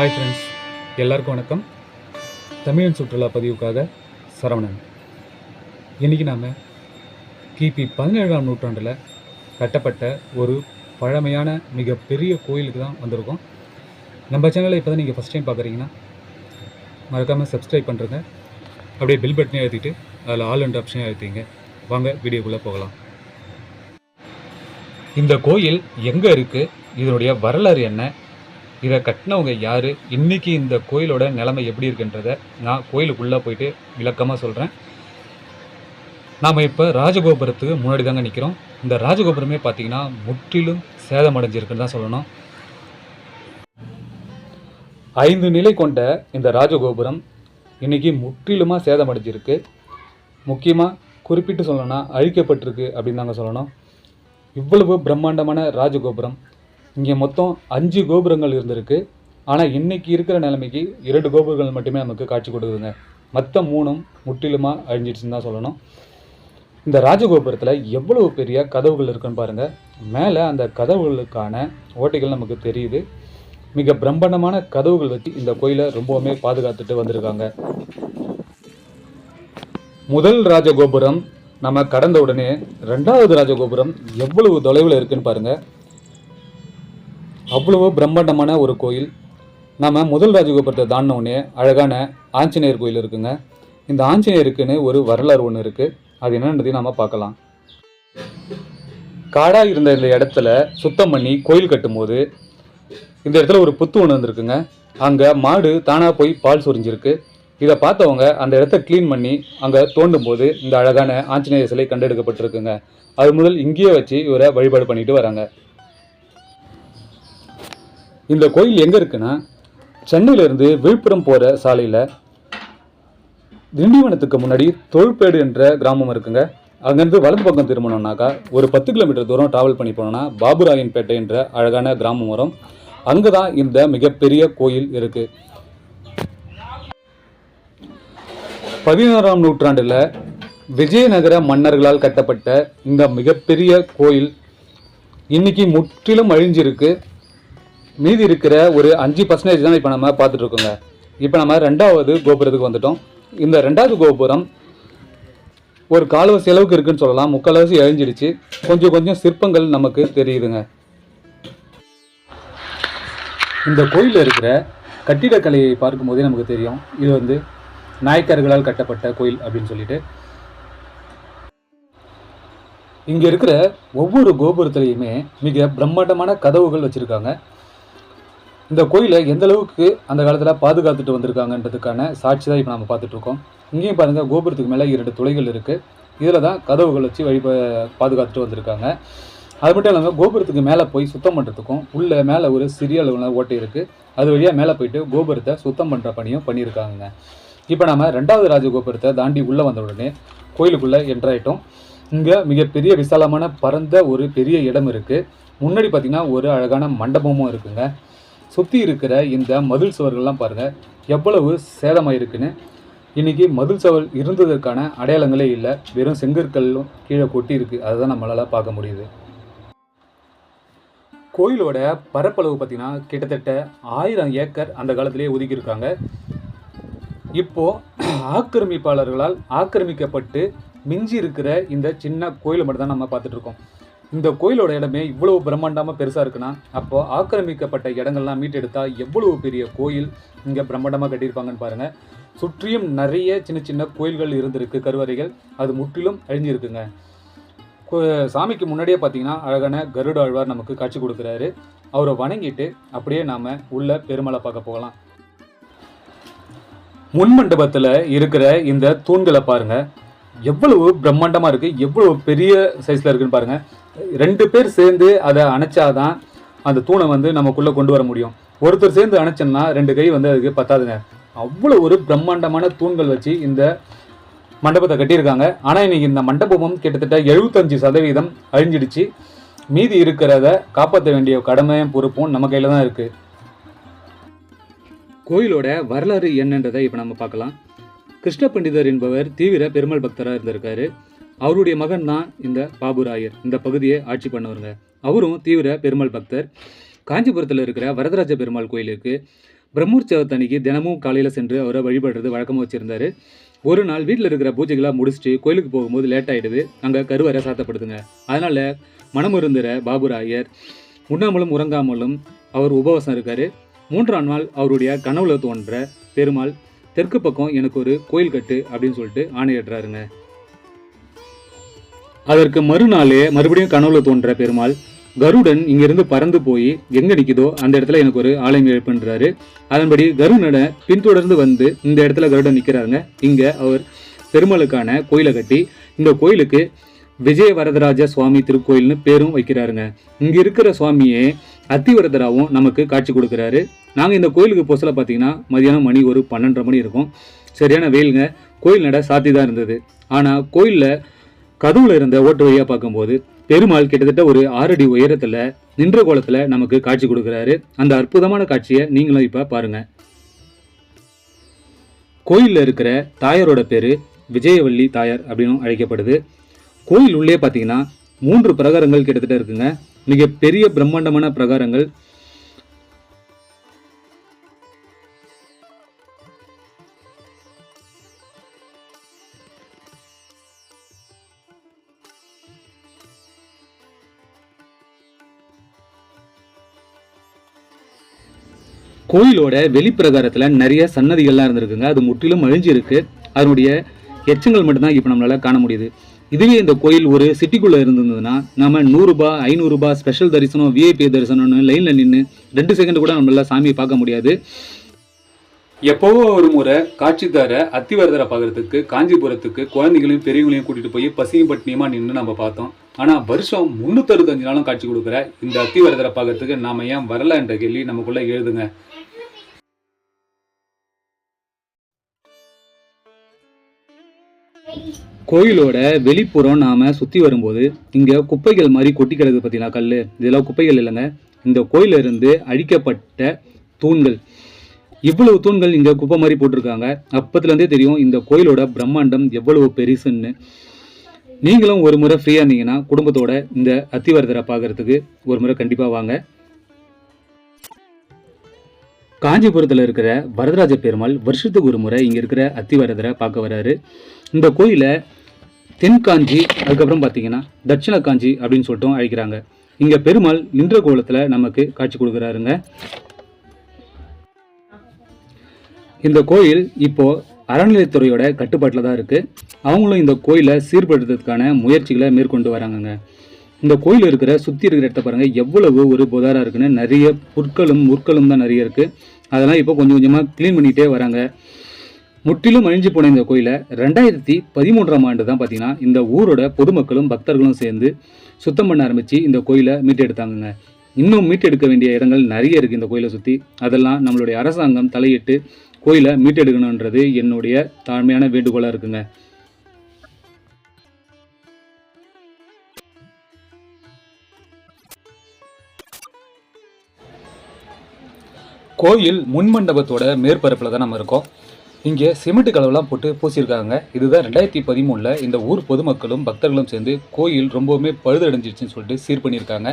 Hi friends எல்லாருக்கும் வணக்கம். தமிழன் சுற்றுலா பதிவுக்காக சரவணன். இன்றைக்கி நாம் கிபி பதினேழாம் நூற்றாண்டில் கட்டப்பட்ட ஒரு பழமையான மிகப்பெரிய கோயிலுக்கு தான் வந்திருக்கோம். நம்ம சேனலை இப்போ தான் நீங்கள் ஃபஸ்ட் டைம் பார்க்குறீங்கன்னா மறக்காமல் சப்ஸ்கிரைப் பண்ணுறங்க அப்படியே பில் பட்டனே ஏற்றிட்டு அதில் ஆல் அண்ட் ஆப்ஷனே ஏற்றிங்க வாங்க வீடியோக்குள்ளே போகலாம். இந்த கோயில் எங்கே இருக்குது இதனுடைய வரலாறு என்ன? இதை கட்டினவங்க யார்? இன்னைக்கு இந்த கோயிலோட நிலைமை எப்படி இருக்குன்றத நான் கோயிலுக்குள்ளே போயிட்டு விளக்கமாக சொல்கிறேன் நாம் இப்போ ராஜகோபுரத்துக்கு முன்னாடி தாங்க நிற்கிறோம் இந்த ராஜகோபுரமே பார்த்திங்கன்னா முற்றிலும் சேதமடைஞ்சிருக்குன்னு தான் சொல்லணும். ஐந்து நிலை கொண்ட இந்த ராஜகோபுரம் இன்னைக்கு முற்றிலுமாக சேதமடைஞ்சிருக்கு. முக்கியமாக குறிப்பிட்டு சொல்லணும்னா அழிக்கப்பட்டிருக்கு அப்படின்னு தாங்க சொல்லணும். இவ்வளவு பிரம்மாண்டமான ராஜகோபுரம் இங்கே மொத்தம் அஞ்சு கோபுரங்கள் இருந்திருக்கு. ஆனால் இன்றைக்கி இருக்கிற நிலைமைக்கு இரண்டு கோபுரங்கள் மட்டுமே நமக்கு காட்சி கொடுக்குதுங்க. மற்ற மூணும் முற்றிலுமாக அழிஞ்சிடுச்சுன்னு தான் சொல்லணும். இந்த ராஜகோபுரத்தில் எவ்வளவு பெரிய கதவுகள் இருக்குன்னு பாருங்கள் மேலே அந்த கதவுகளுக்கான ஓட்டைகள் நமக்கு தெரியுது. மிக பிரம்மாண்டமான கதவுகள் வச்சு இந்த கோயிலை ரொம்பவுமே பாதுகாத்துட்டு வந்திருக்காங்க. முதல் ராஜகோபுரம் நம்ம கடந்த உடனே ரெண்டாவது ராஜகோபுரம் எவ்வளவு தொலைவில் இருக்குன்னு பாருங்கள் அவ்வளவு பிரம்மாண்டமான ஒரு கோயில். நம்ம முதல் ராஜகோபுரத்தை தாண்டினோடனே அழகான ஆஞ்சநேயர் கோயில் இருக்குங்க. இந்த ஆஞ்சநேயருக்குன்னு ஒரு வரலாறு ஒன்று இருக்குது அது என்னன்றதையும் நம்ம பார்க்கலாம். காடாக இருந்த இந்த இடத்துல சுத்தம் பண்ணி கோயில் கட்டும்போது இந்த இடத்துல ஒரு புத்து ஒன்று வந்திருக்குங்க. அங்கே மாடு தானாக போய் பால் சொரிஞ்சிருக்கு. இதை பார்த்தவங்க அந்த இடத்த க்ளீன் பண்ணி அங்கே தோண்டும் போது இந்த அழகான ஆஞ்சநேயர் சிலை கண்டெடுக்கப்பட்டிருக்குங்க. அது முதல் இங்கேயே வச்சு இவரை வழிபாடு பண்ணிட்டு வராங்க. இந்த கோயில் எங்கே இருக்குன்னா சென்னையிலேருந்து விழுப்புரம் போகிற சாலையில் திண்டிவனத்துக்கு முன்னாடி தொழுப்பேடு என்ற கிராமம் இருக்குங்க. அங்கேருந்து வலது பக்கம் திரும்பணும்னாக்கா ஒரு பத்து கிலோமீட்டர் தூரம் ட்ராவல் பண்ணி போனோம்னா பாபுராயன்பேட்டை என்ற அழகான கிராமம் வரும். அங்கே தான் இந்த மிகப்பெரிய கோயில் இருக்குது பதினோராம் நூற்றாண்டில் விஜயநகர மன்னர்களால் கட்டப்பட்ட இந்த மிகப்பெரிய கோயில் இன்னைக்கு முற்றிலும் அழிஞ்சிருக்கு. மீதி இருக்கிற ஒரு அஞ்சு பர்சன்டேஜ் தான் இப்போ நம்ம பார்த்துட்டு இருக்கோங்க இப்போ நம்ம ரெண்டாவது கோபுரத்துக்கு வந்துட்டோம். இந்த ரெண்டாவது கோபுரம் ஒரு கால்வாசி அளவுக்கு இருக்குன்னு சொல்லலாம். முக்கால்வாசி எழிஞ்சிடுச்சு கொஞ்சம் கொஞ்சம் சிற்பங்கள் நமக்கு தெரியுதுங்க. இந்த கோயிலில் இருக்கிற கட்டிடக்கலையை பார்க்கும்போதே நமக்கு தெரியும். இது வந்து நாயக்கர்களால் கட்டப்பட்ட கோயில் அப்படின்னு சொல்லிட்டு. இங்கே இருக்கிற ஒவ்வொரு கோபுரத்துலையுமே மிக பிரம்மாண்டமான கதவுகள் வச்சுருக்காங்க. இந்த கோயிலை எந்த அளவுக்கு அந்த காலத்தில் பாதுகாத்துட்டு வந்திருக்காங்கன்றதுக்கான சாட்சி தான் இப்போ நம்ம பார்த்துட்ருக்கோம். இங்கேயும் பாருங்க கோபுரத்துக்கு மேலே இரண்டு துளைகள் இருக்குது இதில் தான் கதவுகள் வச்சு வழி பாதுகாத்துட்டு வந்திருக்காங்க. அது மட்டும் இல்லாமல் கோபுரத்துக்கு மேலே போய் சுத்தம் பண்ணுறதுக்கும் உள்ளே மேலே ஒரு சிறிய அளவில் ஓட்டை இருக்குது அது வழியாக மேலே போயிட்டு கோபுரத்தை சுத்தம் பண்ணுற பணியும் பண்ணியிருக்காங்க. இப்போ நம்ம ரெண்டாவது ராஜகோபுரத்தை தாண்டி உள்ளே வந்த உடனே கோயிலுக்குள்ளே என்ட்ராயிட்டோம் இங்கே மிகப்பெரிய விசாலமான பரந்த ஒரு பெரிய இடம் இருக்குது முன்னாடி பார்த்திங்கன்னா ஒரு அழகான மண்டபமும் இருக்குங்க. சுற்றி இருக்கிற இந்த மதில் சுவர்கள்லாம் பாருங்கள் எவ்வளவு சேதமாயிருக்குன்னு. இன்றைக்கி மதில் சவல் இருந்ததற்கான அடையாளங்களே இல்லை. வெறும் செங்கற்களும் கீழே கொட்டி இருக்குது அதை தான் நம்மளால் பார்க்க முடியுது. கோயிலோட பரப்பளவு பார்த்தீங்கன்னா கிட்டத்தட்ட ஆயிரம் ஏக்கர் அந்த காலத்திலேயே ஒதுக்கியிருக்காங்க. இப்போது ஆக்கிரமிப்பாளர்களால் ஆக்கிரமிக்கப்பட்டு மிஞ்சி இருக்கிற இந்த சின்ன கோயிலை மட்டும் தான் நம்ம பார்த்துட்ருக்கோம் இந்த கோயிலோட இடமே இவ்வளவு பிரம்மாண்டமாக பெருசாக இருக்குன்னா அப்போ ஆக்கிரமிக்கப்பட்ட இடங்கள்லாம் மீட்டெடுத்தா எவ்வளவு பெரிய கோயில் இங்கே பிரம்மாண்டமாக கட்டியிருப்பாங்கன்னு பாருங்க. சுற்றியும் நிறைய சின்ன சின்ன கோயில்கள் இருந்திருக்கு கருவறைகள். அது முற்றிலும் அழிஞ்சிருக்குங்க. சாமிக்கு முன்னாடியே பார்த்தீங்கன்னா அழகான கருடாழ்வார் நமக்கு காட்சி கொடுக்குறாரு. அவரை வணங்கிட்டு அப்படியே நாம் உள்ள பெருமலை பார்க்க போகலாம். முன் மண்டபத்தில் இருக்கிற இந்த தூண்களை பாருங்க. எவ்வளவு பிரம்மாண்டமாக இருக்குது எவ்வளவு பெரிய சைஸில் இருக்குன்னு பாருங்கள் ரெண்டு பேர் சேர்ந்து அதை அணைச்சாதான் அந்த தூணை வந்து நமக்குள்ளே கொண்டு வர முடியும். ஒருத்தர் சேர்ந்து அணைச்சோம்னா ரெண்டு கை வந்து அதுக்கு பத்தாதுங்க. அவ்வளோ ஒரு பிரம்மாண்டமான தூண்கள் வச்சு இந்த மண்டபத்தை கட்டியிருக்காங்க. ஆனால் இன்றைக்கி இந்த மண்டபமும் கிட்டத்தட்ட எழுபத்தஞ்சு சதவீதம் அழிஞ்சிடுச்சு. மீதி இருக்கிறத காப்பாற்ற வேண்டிய கடமையும் பொறுப்பும் நம்ம கையில் தான் இருக்குது கோயிலோட வரலாறு என்னன்றதை இப்போ நம்ம பார்க்கலாம். கிருஷ்ண பண்டிதர் என்பவர் தீவிர பெருமாள் பக்தராக இருந்திருக்காரு. அவருடைய மகன் தான் இந்த பாபுராயர் இந்த பகுதியை ஆட்சி பண்ணவருங்க. அவரும் தீவிர பெருமாள் பக்தர். காஞ்சிபுரத்தில் இருக்கிற வரதராஜ பெருமாள் கோயிலுக்கு பிரம்மோற்சவத்தன்னைக்கு தினமும் காலையில் சென்று அவரை வழிபடுறது வழக்கமாக வச்சுருந்தாரு. ஒரு நாள் வீட்டில் இருக்கிற பூஜைகளாக முடிச்சுட்டு கோயிலுக்கு போகும்போது லேட் ஆகிடுது அங்கே கருவறை சாத்தப்படுதுங்க. அதனால் மனமருந்துற பாபுராயர் உண்ணாமலும் உறங்காமலும் அவர் உபவாசம் இருக்கார். மூன்றாம் நாள் அவருடைய கனவுல தோன்ற பெருமாள் தெற்கு பக்கம் எனக்கு ஒரு கோயில் கட்டு அப்படின்னு சொல்லிட்டு ஆணையிடுறாருங்க. அதற்கு மறுநாளே மறுபடியும் கனவுல தோன்ற பெருமாள் கருடன் இங்கிருந்து பறந்து போய் எங்க நிற்கிதோ அந்த இடத்துல எனக்கு ஒரு ஆலயம் எழுப்புன்றாரு அதன்படி கருடனை பின்தொடர்ந்து வந்து இந்த இடத்துல கருடன் நிற்கிறாருங்க இங்க அவர் பெருமாளுக்கான கோயிலை கட்டி இந்த கோயிலுக்கு விஜய வரதராஜ சுவாமி திருக்கோயில்னு பேரும் வைக்கிறாருங்க. இங்க இருக்கிற சுவாமியே அத்திவரதராவும் நமக்கு காட்சி கொடுக்குறாரு. நாங்கள் இந்த கோயிலுக்கு போசல பார்த்தீங்கன்னா மதியானம் மணி ஒரு பன்னெண்டரை மணி இருக்கும். சரியான வெயிலுங்க. கோயில் நட சாத்தி தான் இருந்தது. ஆனால் கோயிலில் கதவுல இருந்த ஓட்டு வழியா பார்க்கும்போது பெருமாள் கிட்டத்தட்ட ஒரு ஆறு அடி உயரத்துல நின்ற கோலத்துல நமக்கு காட்சி கொடுக்கிறாரு. அந்த அற்புதமான காட்சியை நீங்களும் இப்ப பாருங்க. கோயிலில் இருக்கிற தாயாரோட பேரு விஜயவள்ளி தாயார் அப்படின்னு அழைக்கப்படுது. கோயில் உள்ளே பார்த்தீங்கன்னா மூன்று பிரகாரங்கள் கிட்டத்தட்ட இருக்குங்க. மிக பெரிய பிரம்மாண்டமான பிரகாரங்கள். கோயிலோட வெளிப்பிரகாரத்தில் நிறைய சன்னதிகள்லாம் இருந்திருக்குங்க. அது முற்றிலும் அழிஞ்சிருக்கு. அதனுடைய எச்சங்கள் மட்டும்தான் இப்போ நம்மளால காண முடியுது. இதுவே இந்த கோயில் ஒரு சிட்டிக்குள்ளே இருந்திருந்ததுன்னா நம்ம நூறுரூபா ஐநூறுரூபா ஸ்பெஷல் தரிசனம் விஐபி தரிசனம்னு லைனில் நின்று ரெண்டு செகண்ட் கூட நம்மளால சாமியை பார்க்க முடியாது. எப்போவோ ஒரு முறை காட்சி தர அத்திவரதரை பார்க்கறதுக்கு காஞ்சிபுரத்துக்கு குழந்தைகளையும் பெரியவங்களையும் கூட்டிட்டு போய் பசியும் பட்டினியுமா நின்று நம்ம பார்த்தோம். ஆனால் வருஷம் முந்நூற்றறுபத்தஞ்சு நாளும் காட்சி கொடுக்குற இந்த அத்திவரதரை பார்க்கறதுக்கு நாம ஏன் வரல என்ற கேள்வி நமக்குள்ள எழுதுங்க. கோயிலோட வெளிப்புறம் நாம் சுற்றி வரும்போது இங்கே குப்பைகள் மாதிரி கொட்டி கிடக்குது பார்த்தீங்களா கல் இதெல்லாம் குப்பைகள் இல்லைங்க. இந்த கோயில்ல இருந்து அழிக்கப்பட்ட தூண்கள். இவ்வளவு தூண்கள் இங்கே குப்பை மாதிரி போட்டிருக்காங்க. அப்பத்துலேருந்தே தெரியும் இந்த கோயிலோட பிரம்மாண்டம் எவ்வளவு பெருசுன்னு. நீங்களும் ஒரு முறை ஃப்ரீயாக இருந்தீங்கன்னா குடும்பத்தோட இந்த அத்திவரதரை பார்க்கறதுக்கு ஒரு முறை கண்டிப்பாக வாங்க. காஞ்சிபுரத்தில் இருக்கிற வரதராஜ பெருமாள் வருஷத்துக்கு ஒரு முறை இங்கே இருக்கிற அத்திவரதரை பார்க்க வர்றாரு இந்த கோயிலை தென்காஞ்சி அதுக்கப்புறம் பார்த்தீங்கன்னா தட்சிண காஞ்சி அப்படின்னு சொல்லிட்டு அழைக்கிறாங்க. இங்கே பெருமாள் நின்ற கோலத்தில் நமக்கு காட்சி கொடுக்குறாருங்க. இந்த கோயில் இப்போ அறநிலையத்துறையோட கட்டுப்பாட்டில் தான் இருக்குது அவங்களும் இந்த கோயிலை சீர்படுத்துறதுக்கான முயற்சிகளை மேற்கொண்டு வராங்கங்க. இந்த கோயில் இருக்கிற சுற்றி இருக்கிற இடத்த பாருங்கள் எவ்வளவு ஒரு புதாராக இருக்குன்னு நிறைய புற்களும் முற்களும் தான் நிறைய இருக்குது அதெல்லாம் இப்போ கொஞ்சம் கொஞ்சமாக க்ளீன் பண்ணிகிட்டே வராங்க. முற்றிலும் அழிஞ்சு போன இந்த கோயிலை ரெண்டாயிரத்தி பதிமூன்றாம் ஆண்டு தான் பார்த்தீங்கன்னா இந்த ஊரோட பொதுமக்களும் பக்தர்களும் சேர்ந்து சுத்தம் பண்ண ஆரம்பித்து இந்த கோயிலை மீட்டெடுத்தாங்க இன்னும் மீட்டெடுக்க வேண்டிய இடங்கள் நிறைய இருக்குது இந்த கோயிலை சுற்றி அதெல்லாம் நம்மளுடைய அரசாங்கம் தலையிட்டு கோயிலை மீட்டெடுக்கணுன்றது என்னுடைய தாழ்மையான வேண்டுகோளாக இருக்குங்க. கோயில் முன்மண்டபத்தோட மேற்பரப்பில் தான் நம்ம இருக்கோம். இங்கே சிமெண்ட் கலவெல்லாம் போட்டு பூசியிருக்காங்க. இதுதான் ரெண்டாயிரத்தி பதிமூணில் இந்த ஊர் பொதுமக்களும் பக்தர்களும் சேர்ந்து கோயில் ரொம்பவுமே பழுதடைஞ்சிருச்சுன்னு சொல்லிட்டு சீர் பண்ணியிருக்காங்க.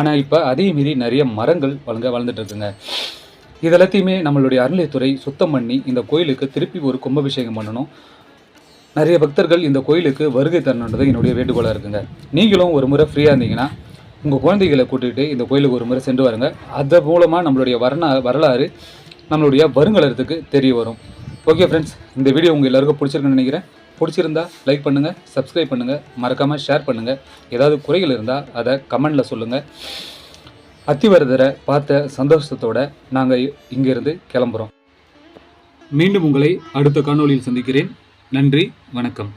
ஆனால் இப்போ அதே மீறி நிறைய மரங்கள் வழங்க வளர்ந்துட்டு இருக்குங்க. இது எல்லாத்தையுமே நம்மளுடைய அறநிலையத்துறை சுத்தம் பண்ணி இந்த கோயிலுக்கு திருப்பி ஒரு கும்பாபிஷேகம் பண்ணணும். நிறைய பக்தர்கள் இந்த கோயிலுக்கு வருகை தரணுன்றது என்னுடைய வேண்டுகோளாக இருக்குங்க. நீங்களும் ஒரு முறை ஃப்ரீயாக இருந்தீங்கன்னா உங்கள் குழந்தைகளை கூட்டிகிட்டு இந்த கோயிலுக்கு ஒரு முறை சென்று வாருங்க. அது மூலமாக நம்மளுடைய வரணா வரலாறு நம்மளுடைய வருங்காலத்துக்கு தெரிய வரும். ஓகே ஃப்ரெண்ட்ஸ் இந்த வீடியோ உங்கள் எல்லாருக்கும் பிடிச்சிருக்குன்னு நினைக்கிறேன். பிடிச்சிருந்தா லைக் பண்ணுங்கள் சப்ஸ்கிரைப் பண்ணுங்கள் மறக்காமல் ஷேர் பண்ணுங்கள் ஏதாவது குறைகள் இருந்தால் அதை கமெண்டில் சொல்லுங்கள் அத்திவரதரை பார்த்த சந்தோஷத்தோடு நாங்கள் இங்கேருந்து கிளம்புறோம். மீண்டும் உங்களை அடுத்த காணொளியில் சந்திக்கிறேன். நன்றி வணக்கம்.